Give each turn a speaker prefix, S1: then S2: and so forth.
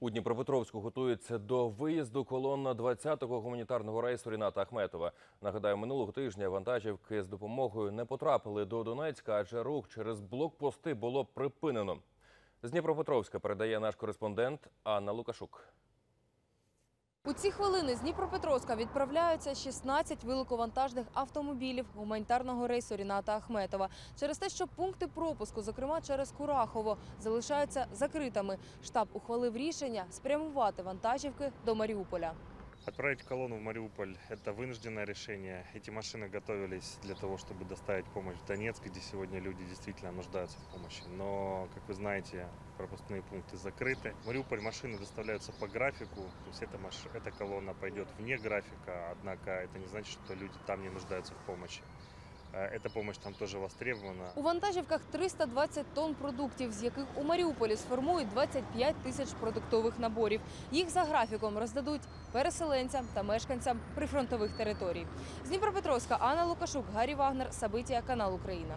S1: У Дніпропетровську готується до виїзду колона 20-го гуманітарного рейсу Ріната Ахметова. Нагадаю, минулого тижня вантажівки з допомогою не потрапили до Донецька, адже рух через блокпости було припинено. З Дніпропетровська передає наш кореспондент Анна Лукашук.
S2: У ці хвилини з Дніпропетровська відправляються 16 великовантажних автомобілів гуманітарного рейсу Ріната Ахметова. Через те, що пункти пропуску, зокрема через Курахово, залишаються закритими. Штаб ухвалив рішення спрямувати вантажівки до Маріуполя.
S3: Отправить колонну в Мариуполь – это вынужденное решение. Эти машины готовились для того, чтобы доставить помощь в Донецк, где сегодня люди действительно нуждаются в помощи. Но, как вы знаете, пропускные пункты закрыты. В Мариуполь машины доставляются по графику, то есть эта, маш... эта колонна пойдет вне графика, однако это не значит, что люди там не нуждаются в помощи. Э, Эта помощь там тоже востребована.
S2: У вантажівках 320 тонн продуктів, з яких у Маріуполі сформують 25 тисяч продуктових наборів. Їх за графіком роздадуть переселенцям та мешканцям прифронтових територій. З Дніпропетровська Анна Лукашук, Гаррі Вагнер, Сабитія, канал Україна.